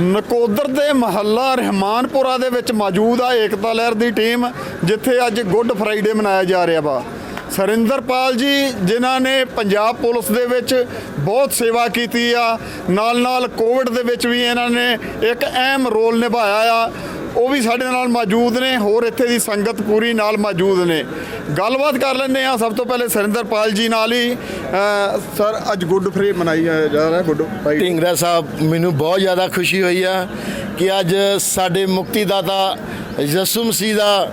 ਨਕੋਦਰ ਦੇ ਮਹੱਲਾ ਰਹਿਮਾਨਪੁਰਾ ਦੇ ਵਿੱਚ ਮੌਜੂਦ ਆ ਏਕਤਾ ਲਹਿਰ ਦੀ ਟੀਮ, ਜਿੱਥੇ ਅੱਜ ਗੁੱਡ ਫਰਾਈਡੇ ਮਨਾਇਆ ਜਾ ਰਿਹਾ ਵਾ। ਸਰਿੰਦਰਪਾਲ ਜੀ, ਜਿਨ੍ਹਾਂ ਨੇ ਪੰਜਾਬ ਪੁਲਿਸ ਦੇ ਵਿੱਚ ਬਹੁਤ ਸੇਵਾ ਕੀਤੀ ਆ ਨਾਲ ਨਾਲ ਕੋਵਿਡ ਦੇ ਵਿੱਚ ਵੀ ਇਹਨਾਂ ਨੇ ਇੱਕ ਅਹਿਮ ਰੋਲ ਨਿਭਾਇਆ ਆ। ਉਹ ਵੀ ਸਾਡੇ ਨਾਲ ਮੌਜੂਦ ਨੇ, ਹੋਰ ਇੱਥੇ ਦੀ ਸੰਗਤ ਪੂਰੀ ਨਾਲ ਮੌਜੂਦ ਨੇ। ਗੱਲਬਾਤ ਕਰ ਲੈਂਦੇ ਆ ਸਭ ਤੋਂ ਪਹਿਲੇ ਸਰਿੰਦਰਪਾਲ ਜੀ ਨਾਲ ਹੀ ਸਰ, ਅੱਜ ਗੁੱਡ ਫਰੀ ਮਨਾਈ ਜਾ ਰਿਹਾ ਗੁੱਡ ਫਰਾਈਡੇ ਢਿੰਗਰਾ ਸਾਹਿਬ, ਮੈਨੂੰ ਬਹੁਤ ਜ਼ਿਆਦਾ ਖੁਸ਼ੀ ਹੋਈ ਆ ਕਿ ਅੱਜ ਸਾਡੇ ਮੁਕਤੀਦਾਤਾ ਯਿਸੂ ਮਸੀਹ ਦਾ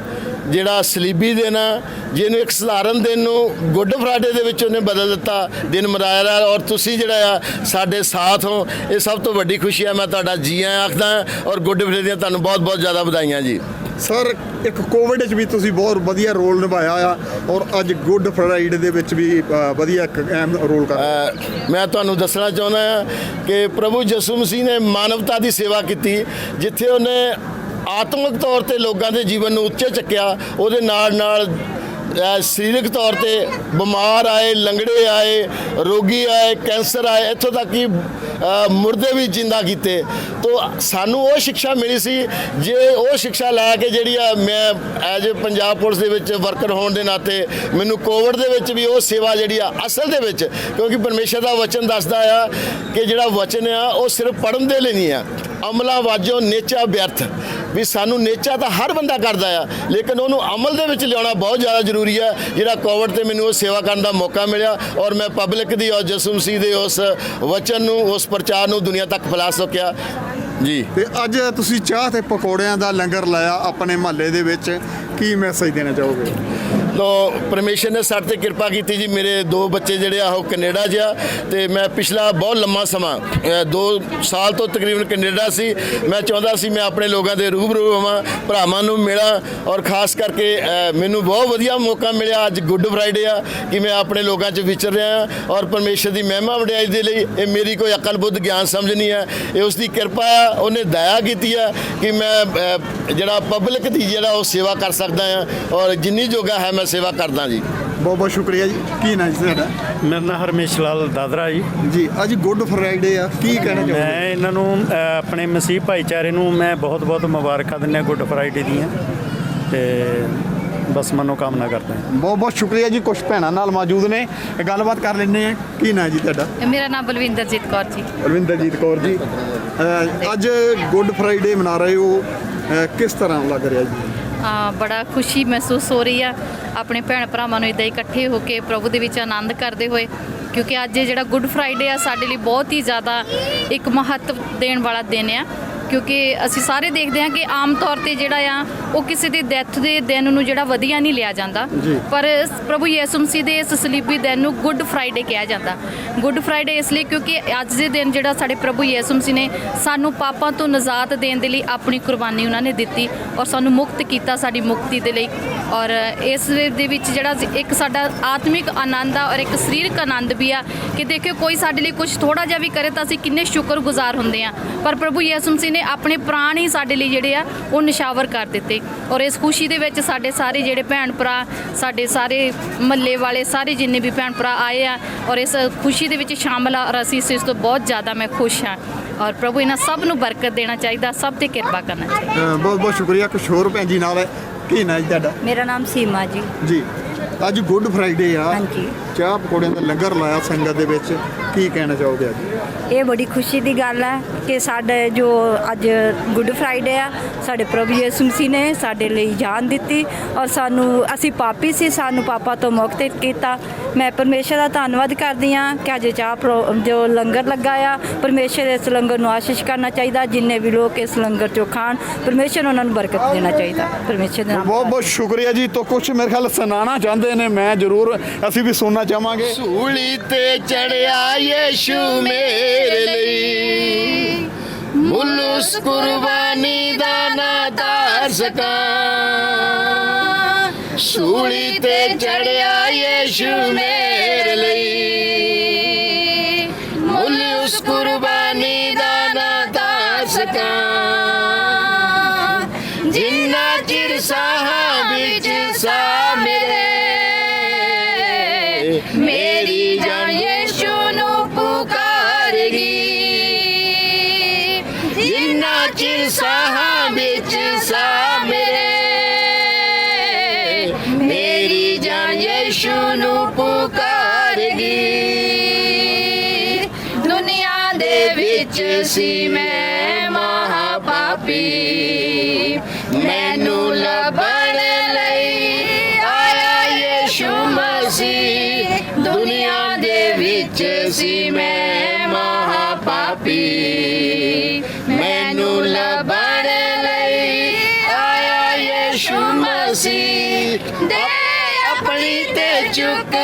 ਜਿਹੜਾ ਸਲੀਬੀ ਦਿਨ ਆ ਜਿਹਨੂੰ ਇੱਕ ਸਧਾਰਨ ਦਿਨ ਨੂੰ ਗੁੱਡ ਫਰਾਈਡੇ ਦੇ ਵਿੱਚ ਉਹਨੇ ਬਦਲ ਦਿੱਤਾ ਦਿਨ ਮਨਾਇਆ ਰਿਹਾ। ਔਰ ਤੁਸੀਂ ਜਿਹੜਾ ਆ ਸਾਡੇ ਸਾਥ ਹੋ ਇਹ ਸਭ ਤੋਂ ਵੱਡੀ ਖੁਸ਼ੀ ਆ ਮੈਂ ਤੁਹਾਡਾ ਜੀ ਆਇਆਂ ਆਖਦਾ ਔਰ ਗੁੱਡ ਫਰਾਈਡੇ ਦੀਆਂ ਤੁਹਾਨੂੰ ਬਹੁਤ ਬਹੁਤ ਜ਼ਿਆਦਾ ਵਧਾਈਆਂ ਜੀ। ਸਰ ਇੱਕ ਕੋਵਿਡ ਵਿੱਚ ਵੀ ਤੁਸੀਂ ਬਹੁਤ ਵਧੀਆ ਰੋਲ ਨਿਭਾਇਆ ਆ ਔਰ ਅੱਜ ਗੁੱਡ ਫਰਾਈਡੇ ਦੇ ਵਿੱਚ ਵੀ ਵਧੀਆ ਇੱਕ ਅਹਿਮ ਰੋਲ ਕਰ ਮੈਂ ਤੁਹਾਨੂੰ ਦੱਸਣਾ ਚਾਹੁੰਦਾ ਹਾਂ ਕਿ ਪ੍ਰਭੂ ਯਿਸੂ ਮਸੀਹ ਨੇ ਮਾਨਵਤਾ ਦੀ ਸੇਵਾ ਕੀਤੀ ਜਿੱਥੇ ਉਹਨੇ ਆਤਮਿਕ ਤੌਰ ਤੇ ਲੋਕਾਂ ਦੇ ਜੀਵਨ ਨੂੰ ਉੱਚੇ ਚੱਕਿਆ, ਉਹਦੇ ਨਾਲ ਨਾਲ ਸਰੀਰਕ ਤੌਰ ਤੇ ਬਿਮਾਰ ਆਏ, ਲੰਗੜੇ ਆਏ, ਰੋਗੀ ਆਏ, ਕੈਂਸਰ ਆਏ, ਇੱਥੋਂ ਤੱਕ ਕਿ ਮੁਰਦੇ ਵੀ ਜਿੰਦਾ ਕੀਤੇ। ਤੋ ਸਾਨੂੰ ਉਹ ਸਿੱਖਿਆ ਮਿਲੀ ਸੀ, ਜੇ ਉਹ ਸਿੱਖਿਆ ਲੈ ਕੇ ਜਿਹੜੀ ਆ ਮੈਂ ਐਜ ਪੰਜਾਬ ਪੁਲਿਸ ਦੇ ਵਿੱਚ ਵਰਕਰ ਹੋਣ ਦੇ ਨਾਤੇ ਮੈਨੂੰ ਕੋਵਿਡ ਦੇ ਵਿੱਚ ਵੀ ਉਹ ਸੇਵਾ ਜਿਹੜੀ ਆ ਅਸਲ ਦੇ ਵਿੱਚ, ਕਿਉਂਕਿ ਪਰਮੇਸ਼ਰ ਦਾ ਵਚਨ ਦੱਸਦਾ ਆ ਕਿ ਜਿਹੜਾ ਵਚਨ ਆ ਉਹ ਸਿਰਫ ਪੜਨ ਦੇ ਲਈ ਨਹੀਂ ਆ। ਅਮਲਾ ਵਾਜੋ ਨੇਚਾ ਵਿਅਰਥ। ਵੀ ਸਾਨੂੰ ਨੇਚਾ ਤਾਂ ਹਰ ਬੰਦਾ ਕਰਦਾ ਆ, ਲੇਕਿਨ ਉਹਨੂੰ ਅਮਲ ਦੇ ਵਿੱਚ ਲਿਆਉਣਾ ਬਹੁਤ ਜ਼ਿਆਦਾ ਜ਼ਰੂਰੀ ਹੈ ਜਿਹੜਾ ਕੋਵਿਡ ਤੇ ਮੈਨੂੰ ਉਹ ਸੇਵਾ ਕਰਨ ਦਾ ਮੌਕਾ ਮਿਲਿਆ ਔਰ ਮੈਂ ਪਬਲਿਕ ਦੀ ਔਰ ਯਿਸੂ ਮਸੀਹ ਦੇ ਉਸ ਵਚਨ ਨੂੰ, ਉਸ ਪ੍ਰਚਾਰ ਨੂੰ ਦੁਨੀਆ ਤੱਕ ਫੈਲਾ ਸਕਿਆ। ਜੀ। ਤੇ ਅੱਜ ਤੁਸੀਂ ਚਾਹ ਤੇ ਪਕੌੜਿਆਂ ਦਾ ਲੰਗਰ ਲਾਇਆ ਆਪਣੇ ਮਹੱਲੇ ਦੇ ਵਿੱਚ। ਕੀ ਮੈਸੇਜ ਦੇਣਾ ਚਾਹੋਗੇ? ਤੋ ਪਰਮੇਸ਼ਰ ਨੇ ਸਾਡੇ ਤੇ ਕਿਰਪਾ ਕੀਤੀ ਜੀ। ਮੇਰੇ ਦੋ ਬੱਚੇ ਜਿਹੜੇ ਆ, ਉਹ ਕੈਨੇਡਾ 'ਚ ਆ ਤੇ ਮੈਂ ਪਿਛਲਾ ਬਹੁਤ ਲੰਮਾ ਸਮਾਂ 2 ਸਾਲ ਤੋਂ ਤਕਰੀਬਨ ਕੈਨੇਡਾ ਸੀ। ਮੈਂ ਚਾਹੁੰਦਾ ਸੀ ਮੈਂ ਆਪਣੇ ਲੋਕਾਂ ਦੇ ਰੂਬਰੂ ਹੋਵਾਂ, ਭਰਾਵਾਂ ਨੂੰ ਮਿਲਾਂ ਔਰ ਖਾਸ ਕਰਕੇ ਮੈਨੂੰ ਬਹੁਤ ਵਧੀਆ ਮੌਕਾ ਮਿਲਿਆ ਅੱਜ ਗੁੱਡ ਫਰਾਈਡੇ ਆ, ਕਿ ਮੈਂ ਆਪਣੇ ਲੋਕਾਂ 'ਚ ਵਿਚਰ ਰਿਹਾ ਔਰ ਪਰਮੇਸ਼ਰ ਦੀ ਮਹਿਮਾ ਵਡਿਆਈ ਦੇ ਲਈ ਇਹ ਮੇਰੀ ਕੋਈ ਅਕਲ ਬੁੱਧ ਗਿਆਨ ਸਮਝ ਨਹੀਂ ਹੈ ਇਹ ਉਸ ਦੀ ਕਿਰਪਾ ਆ, ਉਹਨੇ ਦਇਆ ਕੀਤੀ ਆ ਕਿ ਮੈਂ ਜਿਹੜਾ ਪਬਲਿਕ ਦੀ ਜਿਹੜਾ ਉਹ ਸੇਵਾ ਕਰ ਸਕਦਾ ਆ ਔਰ ਜਿੰਨੀ ਜੋਗਾ ਹੈ ਮੈਂ ਸੇਵਾ ਕਰਦਾ ਜੀ। ਬਹੁਤ ਬਹੁਤ ਸ਼ੁਕਰੀਆ ਜੀ। ਕੀ ਨਾਮ ਜੀ ਤੁਹਾਡਾ? ਮੇਰਾ ਨਾਮ ਹਰਮੇਸ਼ ਲਾਲ ਦਾਦਰਾ ਜੀ। ਜੀ ਅੱਜ ਗੁੱਡ ਫਰਾਈਡੇ ਆ। ਕੀ ਕਹਿਣਾ ਚਾਹੋਗੇ? ਮੈਂ ਇਹਨਾਂ ਨੂੰ ਆਪਣੇ ਮਸੀਹ ਭਾਈਚਾਰੇ ਨੂੰ ਮੈਂ ਬਹੁਤ-ਬਹੁਤ ਮੁਬਾਰਕਾਂ ਦਿੰਦਾ ਗੁੱਡ ਫਰਾਈਡੇ ਦੀਆਂ। ਤੇ ਬਸ ਮਨੋ ਕਾਮਨਾ ਕਰਦਾ ਹਾਂ। ਬਹੁਤ ਬਹੁਤ ਸ਼ੁਕਰੀਆ ਜੀ। ਕੁਝ ਭੈਣਾਂ ਨਾਲ ਮੌਜੂਦ ਨੇ। ਗੱਲਬਾਤ ਕਰ ਲੈਂਦੇ ਆ ਕੀ ਨਾਮ ਜੀ ਤੁਹਾਡਾ? ਮੇਰਾ ਨਾਮ ਬਲਵਿੰਦਰਜੀਤ ਕੌਰ ਜੀ। ਰਵਿੰਦਰਜੀਤ ਕੌਰ ਜੀ। ਅੱਜ ਗੁੱਡ ਫਰਾਈਡੇ ਮਨਾ ਰਹੇ ਹੋ। ਕਿਸ ਤਰ੍ਹਾਂ ਲੱਗ ਰਿਹਾ ਜੀ? ਬੜਾ ਖੁਸ਼ੀ ਮਹਿਸੂਸ ਹੋ ਰਹੀ ਆ। ਆਪਣੇ ਭੈਣ ਭਰਾਵਾਂ ਨੂੰ ਇਦਾਂ ਇਕੱਠੇ ਹੋ ਕੇ ਪ੍ਰਭੂ ਦੇ ਵਿੱਚ ਆਨੰਦ ਕਰਦੇ ਹੋਏ, ਕਿਉਂਕਿ ਅੱਜ ਇਹ ਜਿਹੜਾ ਗੁੱਡ ਫਰਾਈਡੇ ਆ, ਸਾਡੇ ਲਈ ਬਹੁਤ ਹੀ ਜ਼ਿਆਦਾ ਇੱਕ ਮਹੱਤਵ ਦੇਣ ਵਾਲਾ ਦਿਨ ਆ। ਕਿਉਂਕਿ ਅਸੀਂ ਸਾਰੇ ਦੇਖਦੇ ਹਾਂ ਕਿ ਆਮ ਤੌਰ ਤੇ ਜਿਹੜਾ ਆ ਉਹ ਕਿਸੇ ਦੀ ਡੈਥ ਦੇ ਦਿਨ ਨੂੰ ਜਿਹੜਾ ਵਧੀਆ ਨਹੀਂ ਲਿਆ ਜਾਂਦਾ। ਪਰ ਪ੍ਰਭੂ ਯਿਸੂ ਮਸੀਹ ਦੇ ਇਸ ਸਲੀਬੀ ਦਿਨ ਨੂੰ ਗੁੱਡ ਫਰਾਈਡੇ ਕਿਹਾ ਜਾਂਦਾ। ਗੁੱਡ ਫਰਾਈਡੇ ਇਸ ਲਈ ਕਿਉਂਕਿ ਅੱਜ ਦੇ ਦਿਨ ਜਿਹੜਾ ਸਾਡੇ ਪ੍ਰਭੂ ਯਿਸੂ ਮਸੀਹ ਨੇ ਸਾਨੂੰ ਪਾਪਾਂ ਤੋਂ ਨਜਾਤ ਦੇਣ ਦੇ ਲਈ ਆਪਣੀ ਕੁਰਬਾਨੀ ਉਹਨਾਂ ਨੇ ਦਿੱਤੀ ਔਰ ਸਾਨੂੰ ਮੁਕਤ ਕੀਤਾ ਸਾਡੀ ਮੁਕਤੀ ਦੇ ਲਈ। ਔਰ ਇਸ ਦੇ ਵਿੱਚ ਜਿਹੜਾ ਇੱਕ ਸਾਡਾ ਆਤਮਿਕ ਆਨੰਦ ਆ ਔਰ ਇੱਕ ਸਰੀਰਕ ਆਨੰਦ ਵੀ ਆ ਕਿ ਦੇਖਿਓ ਕੋਈ ਸਾਡੇ ਲਈ ਕੁਝ ਥੋੜਾ ਜਿਹਾ ਵੀ ਕਰੇ ਤਾਂ ਅਸੀਂ ਕਿੰਨੇ ਸ਼ੁਕਰਗੁਜ਼ਾਰ ਹੁੰਦੇ ਆ ਪਰ ਪ੍ਰਭੂ ਯਿਸੂ ਮਸੀਹ ਨੇ ਆਪਣੇ ਪ੍ਰਾਣ ਹੀ ਸਾਡੇ ਲਈ ਜਿਹੜੇ ਆ ਉਹ ਨਿਸ਼ਾਵਰ ਕਰ ਦਿੱਤੇ। ਔਰ ਇਸ ਖੁਸ਼ੀ ਦੇ ਵਿੱਚ ਸਾਡੇ ਸਾਰੇ ਜਿਹੜੇ ਭੈਣ ਭਰਾ ਸਾਡੇ ਸਾਰੇ ਮੱਲੇ ਵਾਲੇ ਸਾਰੇ ਜਿੰਨੇ ਵੀ ਭੈਣ ਭਰਾ ਆਏ ਆ ਔਰ ਇਸ ਖੁਸ਼ੀ ਦੇ ਵਿੱਚ ਸ਼ਾਮਲ ਆ ਔਰ ਅਸੀਂ ਇਸ ਤੋਂ ਬਹੁਤ ਜ਼ਿਆਦਾ ਮੈਂ ਖੁਸ਼ ਹਾਂ। ਔਰ ਪ੍ਰਭੂ ਇਹਨਾਂ ਸਭ ਨੂੰ ਬਰਕਤ ਦੇਣਾ ਚਾਹੀਦਾ ਸਭ ਤੇ ਕਿਰਪਾ ਕਰਨਾ ਚਾਹੀਦਾ। ਬਹੁਤ ਬਹੁਤ ਸ਼ੁਕਰੀਆ ਕੁਝ ਹੋਰ ਭੈਣ ਜੀ ਨਾਲ ਹੈ। ਕੀ ਨਾਮ ਤੁਹਾਡਾ? ਮੇਰਾ ਨਾਮ ਸੀਮਾ ਜੀ। ਜੀ। ਅੱਜ ਗੁੱਡ ਫਰਾਈਡੇ ਆ। ਹਾਂਜੀ। ਚਾਹ ਪਕੌੜਿਆਂ ਦਾ ਲੰਗਰ ਲਾਇਆ ਸੰਗਤ ਦੇ ਵਿੱਚ। ਕੀ ਕਹਿਣਾ ਚਾਹੋਗੇ ਅੱਜ? ਇਹ ਬੜੀ ਖੁਸ਼ੀ ਦੀ ਗੱਲ ਹੈ ਕਿ ਸਾਡੇ ਜੋ ਅੱਜ ਗੁੱਡ ਫਰਾਈਡੇ ਆ, ਸਾਡੇ ਪ੍ਰਭੂ ਯਿਸੂ ਮਸੀਹ ਨੇ ਸਾਡੇ ਲਈ ਜਾਨ ਦਿੱਤੀ ਔਰ ਸਾਨੂੰ, ਅਸੀਂ ਪਾਪੀ ਸੀ, ਸਾਨੂੰ ਪਾਪਾ ਤੋਂ ਮੁਕਤ ਕੀਤਾ। ਮੈਂ ਪਰਮੇਸ਼ਰ ਦਾ ਧੰਨਵਾਦ ਕਰਦੀ ਹਾਂ ਕਿ ਅੱਜ ਚਾਹ ਪ੍ਰੋ- ਜੋ ਲੰਗਰ ਲੱਗਾ ਆ ਪਰਮੇਸ਼ਰ ਇਸ ਲੰਗਰ ਨੂੰ ਆਸ਼ੀਸ਼ ਕਰਨਾ ਚਾਹੀਦਾ ਜਿੰਨੇ ਵੀ ਲੋਕ ਇਸ ਲੰਗਰ ਚੋਂ ਖਾਣ ਪਰਮੇਸ਼ਰ ਉਹਨਾਂ ਨੂੰ ਬਰਕਤ ਦੇਣਾ ਚਾਹੀਦਾ। ਪਰਮੇਸ਼ਰ ਦੇ ਨਾਮ ਬਹੁਤ ਬਹੁਤ ਸ਼ੁਕਰੀਆ ਜੀ। ਤੋਂ ਕੁਝ ਮੇਰੇ ਖਿਆਲ ਸੁਣਾਉਣਾ ਚਾਹੁੰਦੇ ਨੇ ਮੈਂ ਜ਼ਰੂਰ ਅਸੀਂ ਵੀ ਸੁਣਨਾ ਚਾਹਾਂਗੇ। ਸੂਲੀ ਤੇ ਚੜਿਆ ਯੀਸ਼ੂ ਮੇਰੇ ਲਈ। ਮੁੱਲ ਉਸ ਕੁਰਬਾਨੀ ਦਾ ਨਾ ਸਕਾਂ। ਸੂਲੀ ਤੇ ਚੜਿਆ ਯੀਸ਼ੂ ਮੇਰੇ ਲਈ। ਵਿੱਚ ਸੀ ਮੈਂ ਮਹਾ ਪਾਪੀ ਮੈਨੂੰ ਲੱਭਣ ਲਈ ਆਇਆ ਯੀਸ਼ੂ ਮਸੀਹ। ਦੁਨੀਆ ਦੇ ਵਿੱਚ ਸੀ ਮੈਂ ਮਹਾ ਪਾਪੀ ਮੈਨੂੰ ਲੱਭਣ ਲਈ ਆਇਆ ਯੀਸ਼ੂ ਮਸੀਹ। ਦੇ ਆਪਣੀ ਤੇ ਚੁੱਕ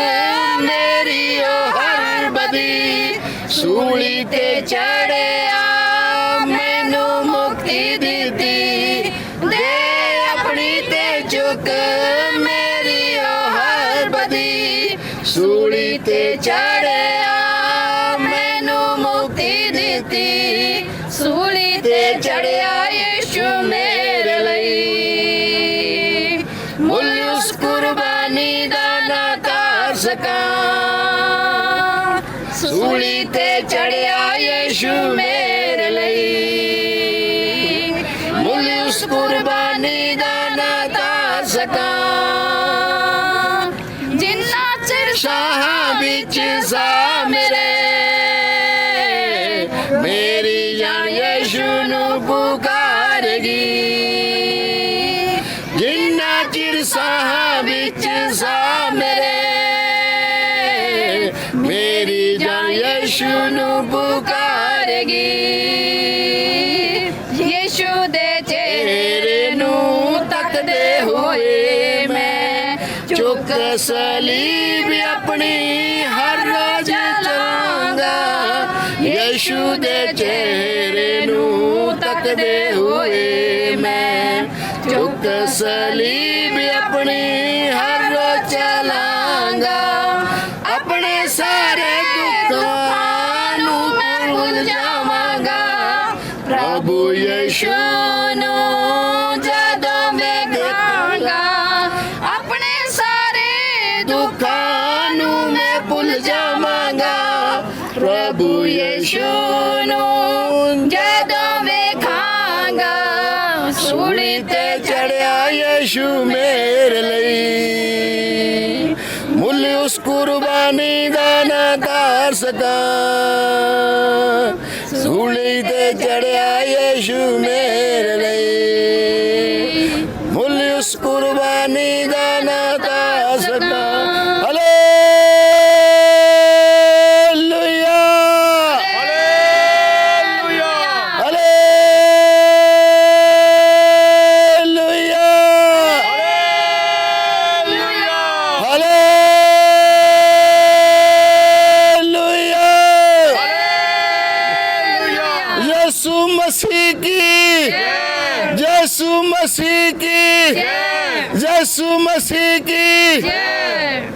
ਮੇਰੀ ਉਹ ਹਰ ਬਦੀ। ਸੂਲੀ ਤੇ ਚੜਿਆ, ਮੈਨੂੰ ਮੁਕਤੀ ਦਿੱਤੀ। ਦੇ ਆਪਣੀ ਤੇ ਚੁੱਕ ਮੇਰੀ ਉਹ ਹਰ ਬਦੀ ਸੂਲੀ ਤੇ ਚੜਿਆ ਸੂਲੀ ਤੇ ਚੜਿਆ ਯੀਸ਼ੂ ਮੇਰੇ ਲਈ। ਮੁੱਲ ਉਸ ਕੁਰਬਾਨੀ ਦਾ ਨਾ ਤਾਰ ਸਕਾਂ ਜਿੰਨਾ ਚਿਰ ਸ਼ਾਹਾਂ ਵਿੱਚ ਸਾ ਮੇਰੇ ਮੇਰੀ ਜਾਨ ਯੀਸ਼ੂ ਨੂੰ ਪੁਕਾਰਗੀ। ਜਿੰਨਾ ਚਿਰ ਸਾਹ ਵਿੱਚ ਸਾ ਜਾਨ ਯੀਸ਼ੂ ਨੂੰ ਪੁਕਾਰਗੀ ਯੀਸ਼ੂ ਦੇ ਚਿਹਰੇ ਨੂੰ ਤੱਕਦੇ ਹੋਏ ਮੈਂ ਚੁੱਕ ਸਲੀਬ ਆਪਣੀ ਹਰ ਰੋਜ਼ ਚਲਾਂਗਾ ਯੀਸ਼ੂ ਦੇ ਚਿਹਰੇ ਨੂੰ ਤੱਕਦੇ ਹੋਏ ਮੈਂ ਚੁੱਕ ਸਲੀਬ ਜਾਵਾਂਗਾ ਪ੍ਰਭੂ ਯੀਸ਼ੂ ਨੂੰ ਜਦੋਂ ਵੇਖਾਂਗਾ ਸੂਲੀ ਤੇ ਚੜਿਆ ਯੀਸ਼ੂ ਮੇਰੇ ਲਈ ਮੁੱਲ ਉਸ ਕੁਰਬਾਨੀ ਦਾ ਨਾ ਤਾਰ ਸਕਾਂ ਸੂਲੀ ਤੇ ਚੜਿਆ ਯੀਸ਼ੂ ਮੇਰੇ ਲਈ ਮਸੀਹ ਕੀ? ਯਿਸੂ ਮਸੀਹ ਕੀ?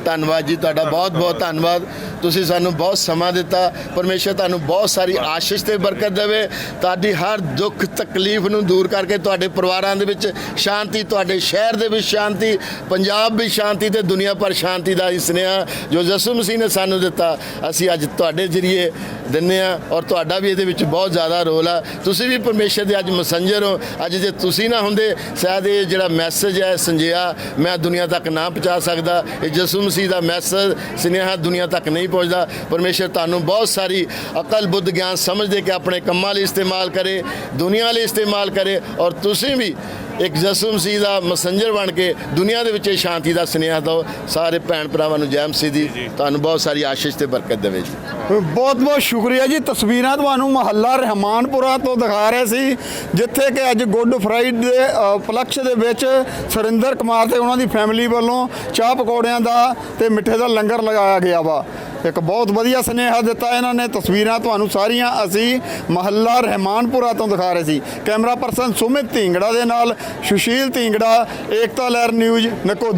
ਧੰਨਵਾਦ ਜੀ ਤੁਹਾਡਾ ਬਹੁਤ ਬਹੁਤ ਧੰਨਵਾਦ। ਤੁਸੀਂ ਸਾਨੂੰ ਬਹੁਤ ਸਮਾਂ ਦਿੱਤਾ। ਪਰਮੇਸ਼ਰ ਤੁਹਾਨੂੰ ਬਹੁਤ ਸਾਰੀ ਆਸ਼ੀਸ਼ ਤੇ ਬਰਕਤ ਦੇਵੇ। ਤੁਹਾਡੀ ਹਰ ਦੁੱਖ, ਤਕਲੀਫ ਨੂੰ ਦੂਰ ਕਰਕੇ ਤੁਹਾਡੇ ਪਰਿਵਾਰਾਂ ਦੇ ਵਿੱਚ ਸ਼ਾਂਤੀ, ਤੁਹਾਡੇ ਸ਼ਹਿਰ ਦੇ ਵਿੱਚ ਸ਼ਾਂਤੀ, ਪੰਜਾਬ ਵੀ ਸ਼ਾਂਤੀ ਤੇ ਦੁਨੀਆ ਪਰ ਸ਼ਾਂਤੀ ਦਾ ਹੀ ਸੁਨੇਹਾ ਜੋ ਯਿਸੂ ਮਸੀਹ ਨੇ ਸਾਨੂੰ ਦਿੱਤਾ। ਅਸੀਂ ਅੱਜ ਤੁਹਾਡੇ ਜ਼ਰੀਏ ਦਿੰਨੇ ਆ ਔਰ ਤੁਹਾਡਾ ਵੀ ਇਹਦੇ ਵਿੱਚ ਬਹੁਤ ਜ਼ਿਆਦਾ ਰੋਲ ਆ। ਤੁਸੀਂ ਵੀ ਪਰਮੇਸ਼ਰ ਦੇ ਅੱਜ ਮਸੰਜਰ ਹੋ। ਅੱਜ ਜੇ ਤੁਸੀਂ ਨਾ ਹੁੰਦੇ, ਸ਼ਾਇਦ ਇਹ ਜਿਹੜਾ ਮੈਸੇਜ ਹੈ ਸੰਜਿਆ ਮੈਂ ਦੁਨੀਆ ਤੱਕ ਨਾ ਪਹੁੰਚਾ ਸਕਦਾ। ਇਹ ਯਿਸੂ ਮਸੀਹ ਦਾ ਮੈਸੇਜ ਸੁਨੇਹਾ ਦੁਨੀਆ ਤੱਕ ਨਹੀਂ ਪਹੁੰਚਦਾ। ਪਰਮੇਸ਼ਰ ਤੁਹਾਨੂੰ ਬਹੁਤ ਸਾਰੀ ਅਕਲ ਬੁੱਧ ਗਿਆਨ ਸਮਝ ਦੇ ਕੇ ਆਪਣੇ ਕੰਮਾਂ ਲਈ ਇਸਤੇਮਾਲ ਕਰੇ ਦੁਨੀਆ ਲਈ ਇਸਤੇਮਾਲ ਕਰੇ ਔਰ ਤੁਸੀਂ ਵੀ ਇੱਕ ਯਿਸੂ ਮਸੀਹ ਦਾ ਮਸੰਜਰ ਬਣ ਕੇ ਦੁਨੀਆ ਦੇ ਵਿੱਚ ਇਹ ਸ਼ਾਂਤੀ ਦਾ ਸੁਨੇਹਾ ਦਿਓ। ਸਾਰੇ ਭੈਣ ਭਰਾਵਾਂ ਨੂੰ ਜੈ ਮਸੀਹ ਦੀ ਤੁਹਾਨੂੰ ਬਹੁਤ ਸਾਰੀ ਆਸ਼ੀਸ਼ ਤੇ ਬਰਕਤ ਦੇਵੇ ਜੀ। ਬਹੁਤ ਬਹੁਤ ਸ਼ੁਕਰੀਆ ਜੀ। ਤਸਵੀਰਾਂ ਤੁਹਾਨੂੰ ਮਹੱਲਾ ਰਹਿਮਾਨਪੁਰਾ ਤੋਂ ਦਿਖਾ ਰਹੇ ਸੀ ਜਿੱਥੇ ਕਿ ਅੱਜ ਗੁੱਡ ਫਰਾਈਡੇ ਦੇ ਅ, ਉਪਲਕਸ਼ ਦੇ ਵਿੱਚ ਸੁਰਿੰਦਰ ਕੁਮਾਰ ਤੇ ਉਹਨਾਂ ਦੀ ਫੈਮਿਲੀ ਵੱਲੋਂ ਚਾਹ ਪਕੌੜਿਆਂ ਦਾ ਤੇ ਮਿੱਠੇ ਦਾ ਲੰਗਰ ਲਗਾਇਆ ਗਿਆ ਵਾ। ਇੱਕ ਬਹੁਤ ਵਧੀਆ ਸੁਨੇਹਾ ਦਿੱਤਾ ਇਹਨਾਂ ਨੇ, ਤਸਵੀਰਾਂ ਤੁਹਾਨੂੰ ਸਾਰੀਆਂ ਅਸੀਂ ਮਹੱਲਾ ਰਹਿਮਾਨਪੁਰਾ ਤੋਂ ਦਿਖਾ ਰਹੇ ਸੀ। ਕੈਮਰਾ ਪਰਸਨ ਸੁਮਿਤ ਢਿੰਗੜਾ ਦੇ ਨਾਲ, ਸੁਸ਼ੀਲ ਢਿੰਗੜਾ, ਏਕਤਾ ਲਹਿਰ ਨਿਊਜ਼ ਨਕੋ